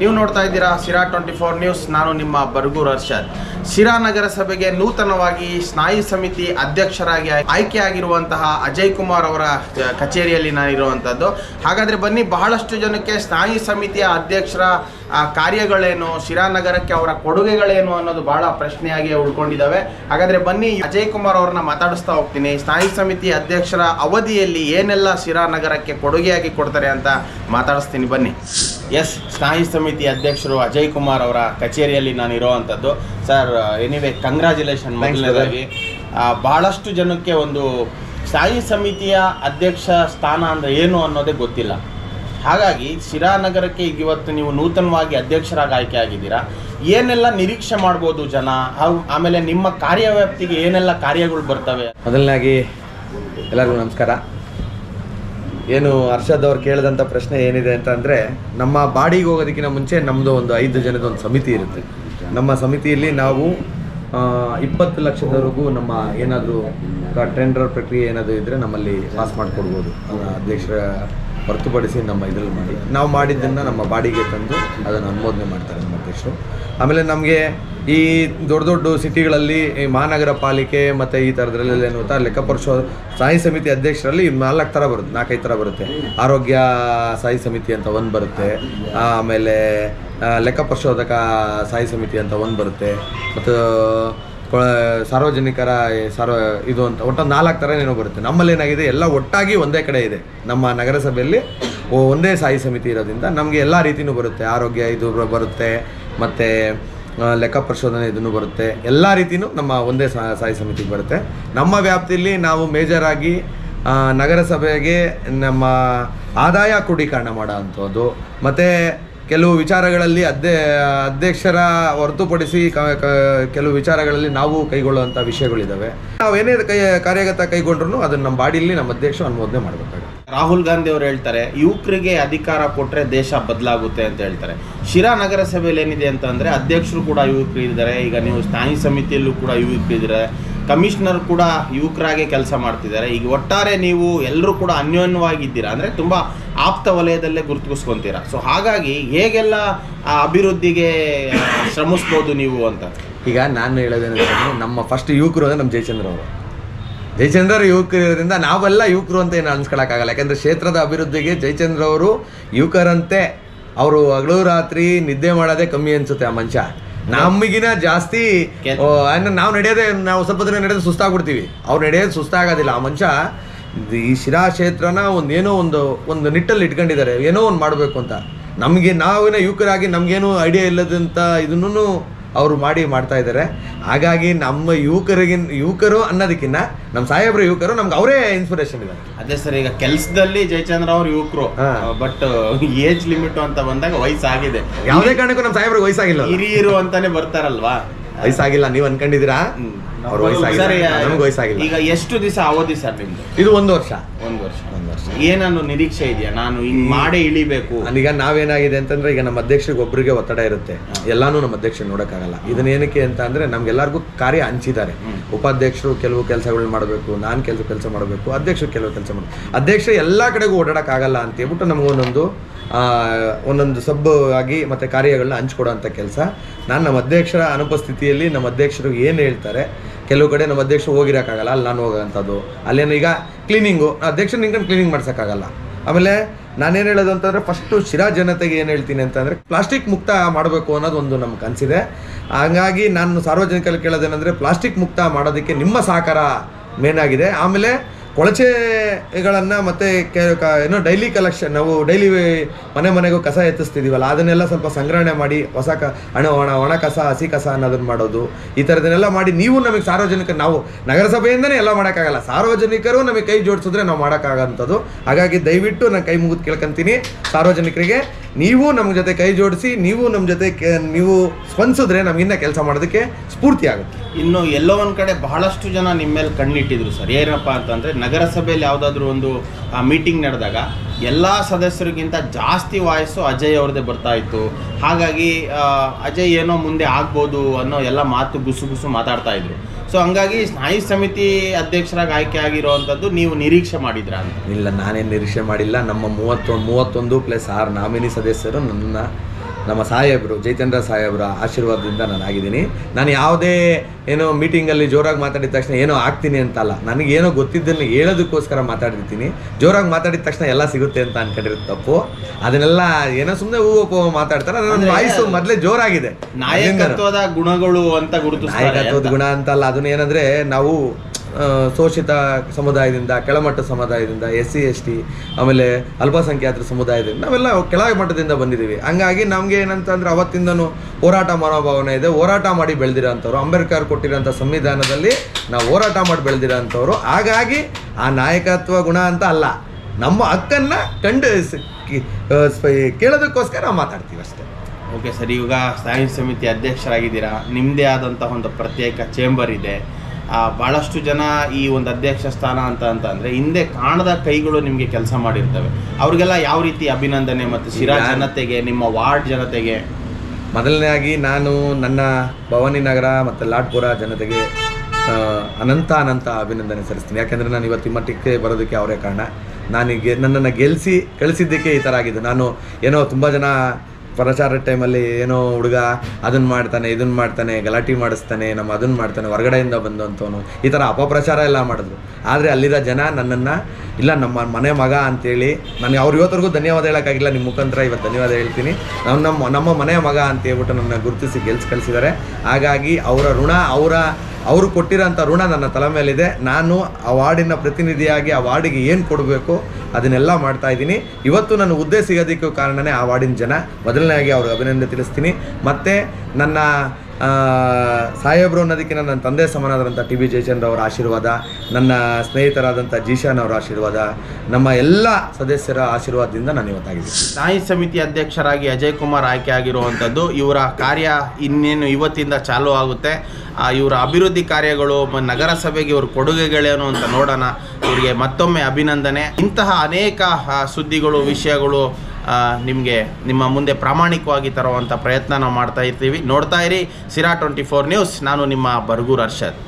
ನೀವು ನೋಡ್ತಾ ಇದ್ದೀರಾ ಸಿರಾ ಟ್ವೆಂಟಿ ಫೋರ್ ನ್ಯೂಸ್. ನಾನು ನಿಮ್ಮ ಬರ್ಗೂರ್ ಅರ್ಷದ್ ಸಿರಾ ನಗರಸಭೆಗೆ ನೂತನವಾಗಿ ಸ್ನಾಯು ಸಮಿತಿ ಅಧ್ಯಕ್ಷರಾಗಿ ಆಯ್ಕೆಯಾಗಿರುವಂತಹ ಅಜಯ್ ಕುಮಾರ್ ಅವರ ಕಚೇರಿಯಲ್ಲಿ ನಾನು ಇರುವಂಥದ್ದು ಹಾಗಾದರೆ ಬನ್ನಿ, ಬಹಳಷ್ಟು ಜನಕ್ಕೆ ಸ್ನಾಯಿ ಸಮಿತಿಯ ಅಧ್ಯಕ್ಷರ ಕಾರ್ಯಗಳೇನು ಶಿರಾ ನಗರಕ್ಕೆ ಅವರ ಕೊಡುಗೆಗಳೇನು ಅನ್ನೋದು ಬಹಳ ಪ್ರಶ್ನೆಯಾಗಿ ಉಳ್ಕೊಂಡಿದ್ದಾವೆ. ಹಾಗಾದರೆ ಬನ್ನಿ, ಅಜಯ್ ಕುಮಾರ್ ಅವ್ರನ್ನ ಮಾತಾಡಿಸ್ತಾ ಹೋಗ್ತೀನಿ. ಸ್ನಾಯು ಸಮಿತಿ ಅಧ್ಯಕ್ಷರ ಅವಧಿಯಲ್ಲಿ ಏನೆಲ್ಲ ಶಿರಾ ನಗರಕ್ಕೆ ಕೊಡುಗೆಯಾಗಿ ಕೊಡ್ತಾರೆ ಅಂತ ಮಾತಾಡಿಸ್ತೀನಿ. ಬನ್ನಿ. ಎಸ್ ಸ್ನಾಯಿ ಸಮಿತಿ ಅಧ್ಯಕ್ಷರು ಅಜಯ್ ಕುಮಾರ್ ಅವರ ಕಚೇರಿಯಲ್ಲಿ ನಾನು ಇರೋವಂಥದ್ದು. ಸರ್ ಎನಿವೆ ಕಂಗ್ರ್ಯಾಚುಲೇಷನ್ ಮೊದಲನೇದಾಗಿ. ಭಾಳಷ್ಟು ಬಹಳಷ್ಟು ಜನಕ್ಕೆ ಒಂದು ಸ್ಥಾಯಿ ಸಮಿತಿಯ ಅಧ್ಯಕ್ಷ ಸ್ಥಾನ ಅಂದರೆ ಏನು ಅನ್ನೋದೇ ಗೊತ್ತಿಲ್ಲ. ಹಾಗಾಗಿ ಶಿರಾ ನಗರಕ್ಕೆ ಈಗ ಇವತ್ತು ನೀವು ನೂತನವಾಗಿ ಅಧ್ಯಕ್ಷರಾಗಿ ಆಯ್ಕೆ ಆಗಿದ್ದೀರಾ? ಏನೆಲ್ಲ ನಿರೀಕ್ಷೆ ಮಾಡ್ಬೋದು ಜನ? ಹಾಗೂ ಆಮೇಲೆ ನಿಮ್ಮ ಕಾರ್ಯವ್ಯಾಪ್ತಿಗೆ ಏನೆಲ್ಲ ಕಾರ್ಯಗಳು ಬರ್ತವೆ? ಮೊದಲನಾಗಿ ಎಲ್ಲರಿಗೂ ನಮಸ್ಕಾರ. ಏನು ಹರ್ಷದ್ ಅವ್ರು ಕೇಳಿದಂಥ ಪ್ರಶ್ನೆ ಏನಿದೆ ಅಂತ ಅಂದರೆ, ನಮ್ಮ ಬಾಡಿಗೆ ಹೋಗೋದಕ್ಕಿಂತ ಮುಂಚೆ ನಮ್ಮದು ಒಂದು ಐದು ಜನದ ಒಂದು ಸಮಿತಿ ಇರುತ್ತೆ. ನಮ್ಮ ಸಮಿತಿಯಲ್ಲಿ ನಾವು ಇಪ್ಪತ್ತು ಲಕ್ಷದವರೆಗೂ ನಮ್ಮ ಏನಾದರೂ ಟೆಂಡರ್ ಪ್ರಕ್ರಿಯೆ ಏನಾದರೂ ಇದ್ದರೆ ನಮ್ಮಲ್ಲಿ ಪಾಸ್ ಮಾಡಿಕೊಡ್ಬೋದು. ಅಧ್ಯಕ್ಷರ ಹೊರತುಪಡಿಸಿ ನಮ್ಮ ಇದರಲ್ಲಿ ಮಾಡಿ. ನಾವು ಮಾಡಿದ್ದನ್ನು ನಮ್ಮ ಬಾಡಿಗೆ ತಂದು ಅದನ್ನು ಅನುಮೋದನೆ ಮಾಡ್ತಾರೆ ನಮ್ಮ ಅಧ್ಯಕ್ಷರು. ಆಮೇಲೆ ನಮಗೆ ಈ ದೊಡ್ಡ ದೊಡ್ಡ ಸಿಟಿಗಳಲ್ಲಿ ಈ ಮಹಾನಗರ ಪಾಲಿಕೆ ಮತ್ತು ಈ ಥರದ್ರಲ್ಲಿ ಏನು ಗೊತ್ತಾ, ಲೆಕ್ಕ ಪರಿಶೋ ಸ್ಥಾಯಿ ಸಮಿತಿ ಅಧ್ಯಕ್ಷರಲ್ಲಿ ನಾಲ್ಕು ಥರ ಬರುತ್ತೆ, ನಾಲ್ಕೈದು ಥರ ಬರುತ್ತೆ. ಆರೋಗ್ಯ ಸ್ಥಾಯಿ ಸಮಿತಿ ಅಂತ ಒಂದು ಬರುತ್ತೆ. ಆಮೇಲೆ ಲೆಕ್ಕ ಪರಿಶೋಧಕ ಸ್ಥಾಯಿ ಸಮಿತಿ ಅಂತ ಒಂದು ಬರುತ್ತೆ. ಮತ್ತು ಸಾರ್ವಜನಿಕರ ಸಾರ್ವ ಇದು ಅಂತ ಒಟ್ಟು ನಾಲ್ಕು ಥರ ಏನೋ ಬರುತ್ತೆ. ನಮ್ಮಲ್ಲಿ ಏನಾಗಿದೆ, ಎಲ್ಲ ಒಟ್ಟಾಗಿ ಒಂದೇ ಕಡೆ ಇದೆ. ನಮ್ಮ ನಗರಸಭೆಯಲ್ಲಿ ಒಂದೇ ಸಾಯಿ ಸಮಿತಿ ಇರೋದ್ರಿಂದ ನಮಗೆ ಎಲ್ಲ ರೀತಿಯೂ ಬರುತ್ತೆ. ಆರೋಗ್ಯ ಇದು ಬರುತ್ತೆ, ಮತ್ತು ಲೆಕ್ಕ ಪರಿಶೋಧನೆ ಇದನ್ನು ಬರುತ್ತೆ. ಎಲ್ಲ ರೀತಿಯೂ ನಮ್ಮ ಒಂದೇ ಸಾಯಿ ಸಮಿತಿಗೆ ಬರುತ್ತೆ. ನಮ್ಮ ವ್ಯಾಪ್ತಿಯಲ್ಲಿ ನಾವು ಮೇಜರಾಗಿ ನಗರಸಭೆಗೆ ನಮ್ಮ ಆದಾಯ ಕ್ರೋಢೀಕರಣ ಮಾಡೋ ಅಂಥದ್ದು ಮತ್ತು ಕೆಲವು ವಿಚಾರಗಳಲ್ಲಿ ಅಧ್ಯ, ಅಧ್ಯಕ್ಷರ ಹೊರತುಪಡಿಸಿ ಕೆಲವು ವಿಚಾರಗಳಲ್ಲಿ ನಾವು ಕೈಗೊಳ್ಳುವಂಥ ವಿಷಯಗಳಿದ್ದಾವೆ ನಾವು ಏನೇ ಕೈ, ಕಾರ್ಯಗತ ಕೈಗೊಂಡ್ರು ಅದನ್ನು ನಮ್ಮ ಬಾಡಿಯಲ್ಲಿ ನಮ್ಮ ಅಧ್ಯಕ್ಷ ಅನುಮೋದನೆ ಮಾಡಬೇಕಾಗುತ್ತೆ. ರಾಹುಲ್ ಗಾಂಧಿ ಅವರು ಹೇಳ್ತಾರೆ, ಯುವಕರಿಗೆ ಅಧಿಕಾರ ಕೊಟ್ಟರೆ ದೇಶ ಬದಲಾಗುತ್ತೆ ಅಂತ ಹೇಳ್ತಾರೆ. ಶಿರಾ ನಗರಸಭೆಯಲ್ಲಿ ಏನಿದೆ ಅಂತಂದರೆ, ಅಧ್ಯಕ್ಷರು ಕೂಡ ಯುವಕರು ಇದ್ದಾರೆ ಈಗ ನೀವು ಸ್ಥಾಯಿ ಸಮಿತಿಯಲ್ಲೂ ಕೂಡ ಯುವಕರು ಇದ್ದಾರೆ ಕಮಿಷನರ್ ಕೂಡ ಯುವಕರಾಗೆ ಕೆಲಸ ಮಾಡ್ತಿದ್ದಾರೆ. ಈಗ ಒಟ್ಟಾರೆ ನೀವು ಎಲ್ಲರೂ ಕೂಡ ಅನ್ಯೋನ್ಯವಾಗಿದ್ದೀರಾ? ಅಂದರೆ ತುಂಬ ಆಪ್ತ ವಲಯದಲ್ಲೇ ಗುರುತಿಸ್ಕೊತೀರಾ? ಸೊ ಹಾಗಾಗಿ ಹೇಗೆಲ್ಲ ಆ ಅಭಿವೃದ್ಧಿಗೆ ಶ್ರಮಿಸ್ಬೋದು ನೀವು ಅಂತ? ಈಗ ನಾನು ಹೇಳೋದೇನೆ ನಮ್ಮ ಫಸ್ಟ್ ಯುವಕರು ಅಂದರೆ ನಮ್ಮ ಜಯಚಂದ್ರ ಅವರು. ಜಯಚಂದ್ರ ಯುವಕರಿಂದ ನಾವೆಲ್ಲ ಯುವಕರು ಅಂತ ಏನು ಅನ್ಸ್ಕೊಳಕ್ಕಾಗಲ್ಲ. ಯಾಕಂದರೆ ಕ್ಷೇತ್ರದ ಅಭಿವೃದ್ಧಿಗೆ ಜಯಚಂದ್ರ ಅವರು ಯುವಕರಂತೆ. ಅವರು ಹಗಲು ರಾತ್ರಿ ನಿದ್ದೆ ಮಾಡೋದೇ ಕಮ್ಮಿ ಅನಿಸುತ್ತೆ ಆ ಮನುಷ್ಯ. ನಮಗಿನ ಜಾಸ್ತಿ ನಾವು ನಡೆಯೋದೇ ನಾವು ಸ್ವಲ್ಪ ದಿನ ನಡೆಯೋದು ಸುಸ್ತಾಗ್ಬಿಡ್ತೀವಿ. ಅವ್ರು ನಡೆಯೋದು ಸುಸ್ತಾಗೋದಿಲ್ಲ. ಆ ಮನುಷ್ಯ ಈ ಶಿರಾ ಕ್ಷೇತ್ರನ ಒಂದು ಏನೋ ಒಂದು ಒಂದು ನಿಟ್ಟಲ್ಲಿ ಇಟ್ಕೊಂಡಿದ್ದಾರೆ. ಏನೋ ಒಂದು ಮಾಡಬೇಕು ಅಂತ. ನಮಗೆ ನಾವಿನ ಯುವಕರಾಗಿ ನಮಗೇನು ಐಡಿಯಾ ಇಲ್ಲದಂಥ ಇದನ್ನು ಅವರು ಮಾಡಿ ಮಾಡ್ತಾ ಇದ್ದಾರೆ. ಹಾಗಾಗಿ ನಮ್ಮ ಯುವಕರಿಗೆ ಯುವಕರು ಅನ್ನೋದಕ್ಕಿಂತ ನಮ್ಮ ಸಾಹೇಬ್ರ ಯುವಕರು ನಮ್ಗೆ ಅವರೇ ಇನ್ಸ್ಪಿರೇಷನ್ ಇದೆ ಅದೇ ಸರ್ ಈಗ ಕೆಲಸದಲ್ಲಿ ಜಯಚಂದ್ರ ಅವರು ಯುವಕರು. ಬಟ್ ಏಜ್ ಲಿಮಿಟ್ ಅಂತ ಬಂದಾಗ ವಯಸ್ಸಾಗಿದೆ. ಯಾವುದೇ ಕಾರಣಕ್ಕೂ ನಮ್ಮ ಸಾಹೇಬ್ರಿಗೆ ವಯಸ್ಸಾಗಿಲ್ಲ ಹಿರಿಯರು ಅಂತಾನೆ ಬರ್ತಾರಲ್ವಾ? ವಯಸ್ಸಾಗಿಲ್ಲ ನೀವು ಅನ್ಕೊಂಡಿದ್ದೀರಾ. ಅವ್ರ ವಯಸ್ಸಾಗಿಲ್ಲ. ಸರ್, ನಮ್ಗೆ ವಯಸ್ಸಾಗಿಲ್ಲ. ಈಗ ಎಷ್ಟು ದಿವಸ ಅವಧಿ ಸರ್ ನಿಮ್ದು? ಇದು ಒಂದು ವರ್ಷ. ಒಂದು ವರ್ಷ. ಒಂದು ವರ್ಷ. ಏನನ್ನು ನಿರೀಕ್ಷೆ ಇದೆಯಾ? ನಾನು ಹಿಂಗ್ ಮಾಡೇ ಇಳಿಬೇಕು. ಈಗ ನಾವೇನಾಗಿದೆ ಅಂತಂದ್ರೆ ಈಗ ನಮ್ಮ ಅಧ್ಯಕ್ಷರಿಗೆ ಒಬ್ಬರಿಗೆ ಒತ್ತಡ ಇರುತ್ತೆ. ಎಲ್ಲಾನು ನಮ್ಮ ಅಧ್ಯಕ್ಷರು ನೋಡೋಕ್ಕಾಗಲ್ಲ. ಇದನ್ನ ಏನಕ್ಕೆ ಅಂತ ಅಂದ್ರೆ ನಮ್ಗೆಲ್ಲರಿಗೂ ಕಾರ್ಯ ಹಂಚಿದ್ದಾರೆ. ಉಪಾಧ್ಯಕ್ಷರು ಕೆಲವು ಕೆಲಸಗಳನ್ನ ಮಾಡಬೇಕು ನಾನು ಕೆಲಸ ಕೆಲಸ ಮಾಡಬೇಕು ಅಧ್ಯಕ್ಷರು ಕೆಲವು ಕೆಲಸ ಮಾಡಬೇಕು. ಅಧ್ಯಕ್ಷರು ಎಲ್ಲಾ ಕಡೆಗೂ ಓಡಾಡಕ್ಕಾಗಲ್ಲ ಅಂತ ಹೇಳ್ಬಿಟ್ಟು ನಮ್ಗೆ ಒಂದೊಂದು ಸಬ್ ಆಗಿ ಮತ್ತು ಕಾರ್ಯಗಳನ್ನ ಹಂಚ್ಕೊಡೋಂಥ ಕೆಲಸ. ನಾನು ನಮ್ಮ ಅಧ್ಯಕ್ಷರ ಅನುಪಸ್ಥಿತಿಯಲ್ಲಿ ನಮ್ಮ ಅಧ್ಯಕ್ಷರು ಏನು ಹೇಳ್ತಾರೆ, ಕೆಲವು ಕಡೆ ನಮ್ಮ ಅಧ್ಯಕ್ಷರು ಹೋಗಿರೋಕ್ಕಾಗಲ್ಲ, ಅಲ್ಲಿ ನಾನು ಹೋಗೋಂಥದ್ದು. ಅಲ್ಲೇನು ಈಗ ಕ್ಲೀನಿಂಗು ಅಧ್ಯಕ್ಷರು ನಿಂಕೊಂಡು ಕ್ಲೀನಿಂಗ್ ಮಾಡ್ಸೋಕ್ಕಾಗಲ್ಲ. ಆಮೇಲೆ ನಾನೇನು ಹೇಳೋದು ಅಂತಂದರೆ ಫಸ್ಟು ಶಿರಾ ಜನತೆಗೆ ಏನು ಹೇಳ್ತೀನಿ ಅಂತಂದರೆ ಪ್ಲಾಸ್ಟಿಕ್ ಮುಕ್ತ ಮಾಡಬೇಕು ಅನ್ನೋದು ಒಂದು ನಮ್ಮ ಕನಸಿದೆ. ಹಾಗಾಗಿ ನಾನು ಸಾರ್ವಜನಿಕರಲ್ಲಿ ಕೇಳೋದೇನೆಂದರೆ ಪ್ಲಾಸ್ಟಿಕ್ ಮುಕ್ತ ಮಾಡೋದಕ್ಕೆ ನಿಮ್ಮ ಸಹಕಾರ ಮೇನ್ ಆಗಿದೆ. ಆಮೇಲೆ ಕೊಳಚೆಗಳನ್ನು ಮತ್ತು ಏನೋ ಡೈಲಿ ಕಲೆಕ್ಷನ್ ನಾವು ಡೈಲಿ ಮನೆ ಮನೆಗೂ ಕಸ ಎತ್ತಿಸ್ತಿದ್ದೀವಲ್ಲ ಅದನ್ನೆಲ್ಲ ಸ್ವಲ್ಪ ಸಂಗ್ರಹಣೆ ಮಾಡಿ ಹೊಸ ಕ ಹಣ ಒಣ ಒಣ ಕಸ, ಹಸಿ ಕಸ ಅನ್ನೋದನ್ನು ಮಾಡೋದು, ಈ ಥರದನ್ನೆಲ್ಲ ಮಾಡಿ ನೀವು ನಮಗೆ ಸಾರ್ವಜನಿಕ, ನಾವು ನಗರಸಭೆಯಿಂದನೇ ಎಲ್ಲ ಮಾಡೋಕ್ಕಾಗಲ್ಲ, ಸಾರ್ವಜನಿಕರು ನಮಗೆ ಕೈ ಜೋಡಿಸಿದ್ರೆ ನಾವು ಮಾಡೋಕ್ಕಾಗಂಥದ್ದು. ಹಾಗಾಗಿ ದಯವಿಟ್ಟು ನಾನು ಕೈ ಮುಗಿದು ಕೇಳ್ಕೊಂತೀನಿ, ಸಾರ್ವಜನಿಕರಿಗೆ ನೀವು ನಮ್ಮ ಜೊತೆ ಕೈ ಜೋಡಿಸಿ, ನೀವು ನಮ್ಮ ಜೊತೆ ನೀವು ಸ್ಪಂದಿಸಿದ್ರೆ ನಮಗಿನ್ನ ಕೆಲಸ ಮಾಡೋದಕ್ಕೆ ಸ್ಫೂರ್ತಿ ಆಗುತ್ತೆ. ಇನ್ನು ಎಲ್ಲೋ ಒಂದು ಕಡೆ ಬಹಳಷ್ಟು ಜನ ನಿಮ್ಮ ಮೇಲೆ ಕಣ್ಣಿಟ್ಟಿದ್ರು ಸರ್. ಏನಪ್ಪ ಅಂತಂದ್ರೆ ನಗರಸಭೆಯಲ್ಲಿ ಯಾವುದಾದ್ರೂ ಒಂದು ಮೀಟಿಂಗ್ ನಡೆದಾಗ ಎಲ್ಲ ಸದಸ್ಯರಿಗಿಂತ ಜಾಸ್ತಿ ವಾಯಸ್ಸು ಅಜಯ್ ಅವ್ರದ್ದೇ ಬರ್ತಾ ಇತ್ತು. ಹಾಗಾಗಿ ಆ, ಅಜಯ್ ಏನೋ ಮುಂದೆ ಆಗ್ಬೋದು ಅನ್ನೋ ಎಲ್ಲ ಮಾತು ಗುಸು ಗುಸು ಮಾತಾಡ್ತಾ ಇದ್ರು. ಸೊ ಹಂಗಾಗಿ ಸ್ಥಾಯಿ ಸಮಿತಿ ಅಧ್ಯಕ್ಷರಾಗಿ ಆಯ್ಕೆ ಆಗಿರುವಂಥದ್ದು ನೀವು ನಿರೀಕ್ಷೆ ಮಾಡಿದ್ರ ಇಲ್ಲ ನಾನೇನು ನಿರೀಕ್ಷೆ ಮಾಡಿಲ್ಲ. ನಮ್ಮ ಮೂವತ್ತೊಂದು ಮೂವತ್ತೊಂದು ಪ್ಲಸ್ ಆರು ನಾಮಿನಿ ಸದಸ್ಯರು ನನ್ನ ನಮ್ಮ ಸಾಹೇಬರು ಜೈತೇಂದ್ರ ಸಾಹೇಬರ ಆಶೀರ್ವಾದದಿಂದ ನಾನು ಆಗಿದ್ದೀನಿ. ನಾನು ಯಾವುದೇ ಏನೋ ಮೀಟಿಂಗಲ್ಲಿ ಜೋರಾಗಿ ಮಾತಾಡಿದ ತಕ್ಷಣ ಏನೋ ಆಗ್ತೀನಿ ಅಂತಲ್ಲ. ನನಗೇನೋ ಗೊತ್ತಿದ್ದನ್ನು ಹೇಳೋದಕ್ಕೋಸ್ಕರ ಮಾತಾಡಿರ್ತೀನಿ. ಜೋರಾಗಿ ಮಾತಾಡಿದ ತಕ್ಷಣ ಎಲ್ಲ ಸಿಗುತ್ತೆ ಅಂತ ಅನ್ಕೊಂಡಿರೋದು ತಪ್ಪು. ಅದನ್ನೆಲ್ಲ ಏನೋ ಸುಮ್ಮನೆ ಹೂವು ಪೋ ಮಾತಾಡ್ತಾರೆ. ನನ್ನ ವಾಯ್ಸು ಮೊದಲೇ ಜೋರಾಗಿದೆ. ನಾಯಕತ್ವದ ಗುಣಗಳು ಅಂತ ಗುರುತು ನಾಯಕತ್ವದ. ಗುಣ ಅಂತಲ್ಲ. ಅದನ್ನ ಏನಂದ್ರೆ ನಾವು ಶೋಷಿತ ಸಮುದಾಯದಿಂದ, ಕೆಳಮಟ್ಟ ಸಮುದಾಯದಿಂದ, ಎಸ್ ಸಿ, ಎಸ್ ಟಿ, ಆಮೇಲೆ ಅಲ್ಪಸಂಖ್ಯಾತರ ಸಮುದಾಯದಿಂದ, ನಾವೆಲ್ಲ ಕೆಳ ಮಟ್ಟದಿಂದ ಬಂದಿದ್ದೀವಿ. ಹಂಗಾಗಿ ನಮಗೆ ಏನಂತಂದ್ರೆ ಅವತ್ತಿಂದನೂ ಹೋರಾಟ ಮನೋಭಾವನೆ ಇದೆ. ಹೋರಾಟ ಮಾಡಿ ಬೆಳೆದಿರೋ ಅಂಥವ್ರು ಅಂಬೇಡ್ಕರ್ ಕೊಟ್ಟಿರೋಂಥ ಸಂವಿಧಾನದಲ್ಲಿ ನಾವು ಹೋರಾಟ ಮಾಡಿ ಬೆಳೆದಿರೋ ಅಂಥವ್ರು ಹಾಗಾಗಿ ಆ ನಾಯಕತ್ವ ಗುಣ ಅಂತ ಅಲ್ಲ. ನಮ್ಮ ಹಕ್ಕನ್ನು ಕಂಡು ಕೇಳೋದಕ್ಕೋಸ್ಕರ ನಾವು ಮಾತಾಡ್ತೀವಿ ಅಷ್ಟೇ. ಓಕೆ ಸರ್ ಇವಾಗ ಸ್ಥಾಯಿ ಸಮಿತಿ ಅಧ್ಯಕ್ಷರಾಗಿದ್ದೀರಾ. ನಿಮ್ಮದೇ ಆದಂತಹ ಒಂದು ಪ್ರತ್ಯೇಕ ಚೇಂಬರ್ ಇದೆ. ಆ, ಬಹಳಷ್ಟು ಜನ ಈ ಒಂದು ಅಧ್ಯಕ್ಷ ಸ್ಥಾನ ಅಂತ ಅಂತ ಅಂದರೆ ಹಿಂದೆ ಕಾಣದ ಕೈಗಳು ನಿಮಗೆ ಕೆಲಸ ಮಾಡಿರ್ತವೆ. ಅವ್ರಿಗೆಲ್ಲ ಯಾವ ರೀತಿ ಅಭಿನಂದನೆ ಮತ್ತು ಶಿರಾ ಜನತೆಗೆ ನಿಮ್ಮ ವಾರ್ಡ್ ಜನತೆಗೆ? ಮೊದಲನೇದಾಗಿ ನಾನು ನನ್ನ ಭವಾನಿ ನಗರ ಮತ್ತು ಲಾಡ್ಪುರ ಜನತೆಗೆ ಅನಂತ ಅನಂತ ಅಭಿನಂದನೆ ಸಲ್ಲಿಸ್ತೀನಿ. ಯಾಕೆಂದರೆ ನಾನು ಇವತ್ತು ಮಟ್ಟಕ್ಕೆ ಬರೋದಕ್ಕೆ ಅವರೇ ಕಾರಣ. ನನಗೆ ನನ್ನನ್ನು ಗೆಲ್ಲಿಸಿ ಕಳಿಸಿದ್ದಕ್ಕೆ ಈ ಥರ ಆಗಿದ್ದು. ನಾನು ಏನೋ ತುಂಬ ಜನ ಪ್ರಚಾರ ಟೈಮಲ್ಲಿ ಏನೋ ಹುಡುಗ ಅದನ್ನು ಮಾಡ್ತಾನೆ ಇದನ್ನು ಮಾಡ್ತಾನೆ, ಗಲಾಟೆ ಮಾಡಿಸ್ತಾನೆ, ನಮ್ಮ ಅದನ್ನು ಮಾಡ್ತಾನೆ, ಹೊರಗಡೆಯಿಂದ ಬಂದಂಥವನು ಈ ಥರ ಅಪಪ್ರಚಾರ ಎಲ್ಲ ಮಾಡಿದ್ರು. ಆದರೆ ಅಲ್ಲಿರೋ ಜನ ನನ್ನನ್ನು, ಇಲ್ಲ, ನಮ್ಮ ಮನೆ ಮಗ ಅಂತೇಳಿ ನನಗೆ ಅವ್ರು ಇವತ್ತರೆಗೂ ಧನ್ಯವಾದ ಹೇಳೋಕ್ಕಾಗಿಲ್ಲ ನಿಮ್ಮ ಮುಖಾಂತರ ಇವತ್ತು ಧನ್ಯವಾದ ಹೇಳ್ತೀನಿ. ನಮ್ಮ ನಮ್ಮ ನಮ್ಮ ಮನೆಯ ಮಗ ಅಂತ ಹೇಳ್ಬಿಟ್ಟು ನನ್ನ ಗುರುತಿಸಿ ಗೆಲ್ಸಿ ಕಳಿಸಿದ್ದಾರೆ ಹಾಗಾಗಿ ಅವರ ಋಣ, ಅವರ ಅವರು ಕೊಟ್ಟಿರೋಂಥ ಋಣ ನನ್ನ ತಲೆ ಮೇಲಿದೆ. ನಾನು ಆ ವಾರ್ಡಿನ ಪ್ರತಿನಿಧಿಯಾಗಿ ಆ ವಾರ್ಡಿಗೆ ಏನು ಕೊಡಬೇಕು? ಅದನ್ನೆಲ್ಲ ಮಾಡ್ತಾ ಇದ್ದೀನಿ. ಇವತ್ತು ನನ್ನ ಹುದ್ದೆ ಸಿಗೋದಕ್ಕೂ ಕಾರಣನೇ ಆ ವಾರ್ಡಿನ ಜನ. ಮೊದಲನೇದಾಗಿ ಅವ್ರಿಗೆ ಅಭಿನಂದನೆ ತಿಳಿಸ್ತೀನಿ. ಮತ್ತು ನನ್ನ ಸಾಹೇಬ್ರು ಅನ್ನೋದಕ್ಕೆ ನನ್ನ ತಂದೆ ಸಮಾನರಾದಂಥ ಟಿ ಬಿ ಜಯಚಂದ್ರ ಅವರ ಆಶೀರ್ವಾದ, ನನ್ನ ಸ್ನೇಹಿತರಾದಂಥ ಜೀಶಾನ್ ಅವರ ಆಶೀರ್ವಾದ, ನಮ್ಮ ಎಲ್ಲ ಸದಸ್ಯರ ಆಶೀರ್ವಾದದಿಂದ ನಾನು ಇವತ್ತಾಗಿದ್ದೀನಿ. ಸ್ಥಾಯಿ ಸಮಿತಿ ಅಧ್ಯಕ್ಷರಾಗಿ ಅಜಯ್ ಕುಮಾರ್ ಆಯ್ಕೆ ಆಗಿರುವಂಥದ್ದು, ಇವರ ಕಾರ್ಯ ಇನ್ನೇನು ಇವತ್ತಿಂದ ಚಾಲೂ ಆಗುತ್ತೆ. ಇವರ ಅಭಿವೃದ್ಧಿ ಕಾರ್ಯಗಳು ನಗರಸಭೆಗೆ ಇವ್ರ ಕೊಡುಗೆಗಳೇನು ಅಂತ ನೋಡೋಣ. ಇವರಿಗೆ ಮತ್ತೊಮ್ಮೆ ಅಭಿನಂದನೆ. ಇಂತಹ ಅನೇಕ ಸುದ್ದಿಗಳು, ವಿಷಯಗಳು ನಿಮಗೆ ನಿಮ್ಮ ಮುಂದೆ ಪ್ರಾಮಾಣಿಕವಾಗಿ ತರುವಂಥ ಪ್ರಯತ್ನ ನಾವು ಮಾಡ್ತಾ ಇರ್ತೀವಿ. ನೋಡ್ತಾ ಇರಿ ಸಿರಾ ಟ್ವೆಂಟಿ ಫೋರ್ ನ್ಯೂಸ್. ನಾನು ನಿಮ್ಮ ಬರ್ಗೂರ್ ಅರ್ಷದ್.